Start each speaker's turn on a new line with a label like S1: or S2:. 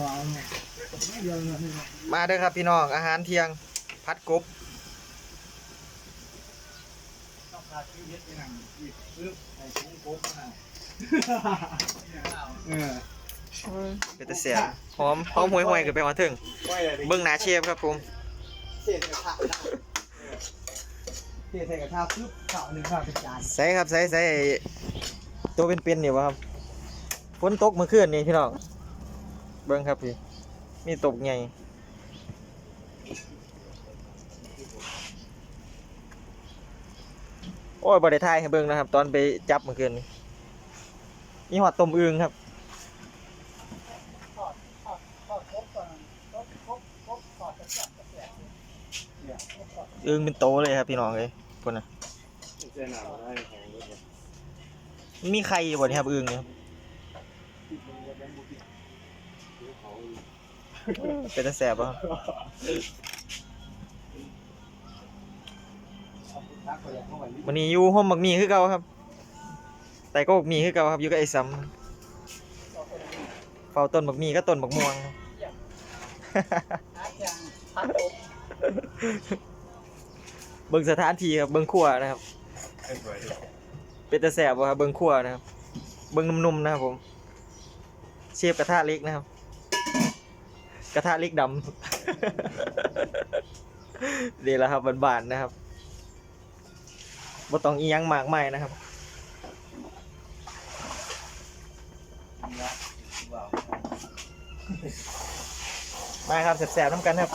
S1: ม่เดียวเลยนี่
S2: มาเด้อครับพี่น้องอาหารเที่ยงพัดกบ
S1: ต้องการชีวิตอย่างอีกปึ๊บใส่ถุงกบมาเออ
S2: เป็นตะเสียหอมหอมห่วยๆกันไปมาถึงเบิ้งหน้าเชฟครับผม
S1: เศษกระทะเศษใส่กระทะปึ๊บข้าวหนึ่งข้าวเป็นจาน
S2: ใส่ครับใส่ใส่ตัวเป็นๆนี่วะครับฝนตกเมื่อคืนนี่พี่น้อง เบิ้งครับพี่ มีตกใหญ่โอ้ยบริทายให้เบิ้งนะครับ ตอนไปจับเมื่อคืนนี้มีหอดต้มอึงครับ
S1: ยึ
S2: งเป็นโตเลยครับพี่น้องเลยคนน่ะ
S3: เส้นหนาวได้แข็งด้วย
S2: มีใครอยู่บ่เนี่ยครับอึงเนี่ย
S3: เป็
S2: นตาแสบป่ะ
S1: เอาไปตักไปอย่างเข้าไปนี่
S2: วันนี้อยู่ห้องบักมีคือเก่าครับ แต่ก็บักมีคือเก่าครับอยู่กับไอ้ซ้ำเฝ้าต้นบักมีก็ต้นบักม่วงบ
S1: อาจารย์พัดกบ
S2: เบิ่งสถานที่ครับเบิ่งครัวนะครับ
S3: เป็น
S2: ตาแสบบ่ครับเบิ่งครัวนะครับ เบิ่งนุ่มๆนะครับผม เชฟกระทะเล็กนะครับ กระทะเล็กดำดีแล้วครับบานๆนะครับบ่ต้องอียังมากมายนะครับมาครับแสบๆน้ำกันครับ